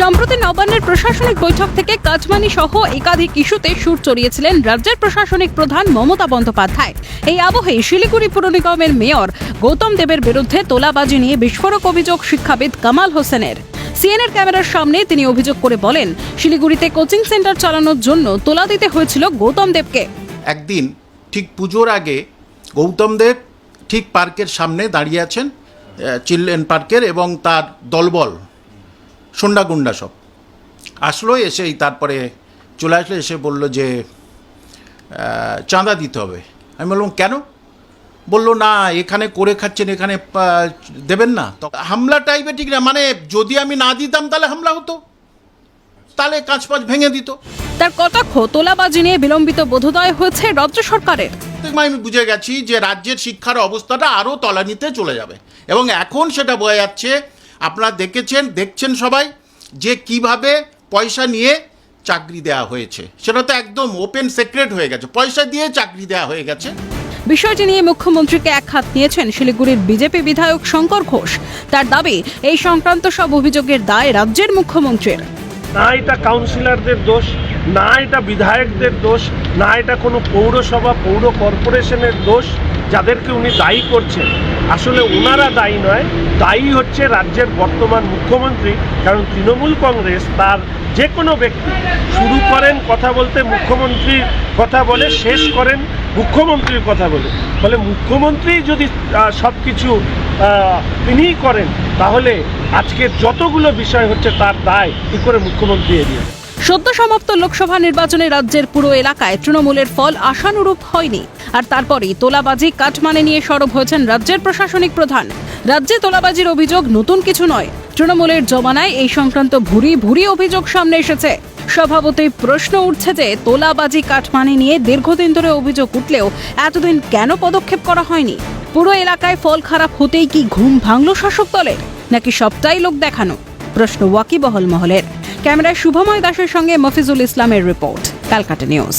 সম্প্রতি নবান্নের প্রশাসনিক বৈঠক থেকে কাজমানি সহ একাধিক ইস্যুতে সুর চড়িয়েছিলেন রাজ্যের প্রশাসনিক প্রধান মমতা বন্দ্যোপাধ্যায়। এই আবহে শিলিগুড়ি পুর নিগমের মেয়র গৌতম দেবের বিরুদ্ধে তোলাবাজি নিয়ে বিস্ফোরক অভিযোগ শিক্ষাবিদ কামাল হোসেনের। সিএনএর ক্যামেরার সামনে তিনি অভিযোগ করে বলেন, শিলিগুড়িতে কোচিং সেন্টার চালানোর জন্য তোলা দিতে হয়েছিল গৌতম দেবকে। একদিন ঠিক পুজোর আগে গৌতম দেব ঠিক পার্কের সামনে দাঁড়িয়ে আছেন চিলড্রেন পার্কের এবং তার দলবল। সন্ডা গুন্ডা সব। আসলো এসেই তারপরে চলে আসলে এসে বলল যে চাঁদা দিতে হবে। আমি বললাম কেন? বলল না এখানে করে খাচ্ছেন এখানে দেবেন না। তো হামলা টাইপের ঠিক না মানে যদি আমি না দিতাম তাহলে হামলা হতো। তাহলে কাঁচ পাঁচ ভেঙে দিত। তার কটাক্ষ তোলাবাজি নিয়ে বিলম্বিত বোধোদয় হয়েছে রাজ্য সরকারের। আমি বুঝে গেছি যে রাজ্যের শিক্ষার অবস্থাটা আরও তলানিতে চলে যাবে। এবং এখন সেটা বোঝা যাচ্ছে আপনারা দেখেছেন দেখছেন সবাই যে কীভাবে পয়সা নিয়ে চাকরি দেওয়া হয়েছে। সেটা তো একদম ওপেন সিক্রেট হয়ে গেছে। পয়সা দিয়ে চাকরি দেওয়া হয়ে গেছে। বিষয়টি নিয়ে মুখ্যমন্ত্রীকে এক হাত নিয়েছেন শিলিগুড়ির বিজেপি বিধায়ক শঙ্কর ঘোষ। তার দাবি এই সংক্রান্ত সব অভিযোগের দায় রাজ্যের মুখ্যমন্ত্রীর। না এটা কাউন্সিলরদের দোষ না এটা বিধায়কদের দোষ না এটা কোনো পৌরসভা পৌর কর্পোরেশনের দোষ যাদেরকে উনি দায়ী করছেন। আসলে ওনারা দায়ী নয়, দায়ী হচ্ছে রাজ্যের বর্তমান মুখ্যমন্ত্রী, কারণ তৃণমূল কংগ্রেস তার যে কোনো ব্যক্তি শুরু করেন কথা বলতে, মুখ্যমন্ত্রীর কথা বলে, শেষ করেন মুখ্যমন্ত্রীর কথা বলে ফলে মুখ্যমন্ত্রী যদি সব কিছু তিনিই করেন, তাহলে আজকের যতগুলো বিষয় হচ্ছে তার দায়, কী করে মুখ্যমন্ত্রী এড়িয়ে? সদ্য সমাপ্ত লোকসভা নির্বাচনে রাজ্যের পুরো এলাকায় তৃণমূলের ফল আশানুরূপ হয়নি। আর তারপরেই তোলাবাজি কাটমানে নিয়ে সরব হয়েছেন রাজ্যের প্রশাসনিক প্রধান। রাজ্যে তোলাবাজির অভিযোগ নতুন কিছু নয়। তৃণমূলের জমানায় এই সংক্রান্ত ভুরি ভুরি অভিযোগ সামনে এসেছে। স্বভাবতই প্রশ্ন উঠছে যে তোলাবাজি কাটমানি নিয়ে দীর্ঘদিন ধরে অভিযোগ উঠলেও এতদিন কেন পদক্ষেপ করা হয়নি? পুরো এলাকায় ফল খারাপ হতেই কি ঘুম ভাঙল শাসক দলের? নাকি সবটাই লোক দেখানো? প্রশ্ন ওয়াকিবহল মহলের। ক্যামেরায় শুভময় দাসের সঙ্গে মফিজুল ইসলামের রিপোর্ট ক্যালকাটা নিউজ।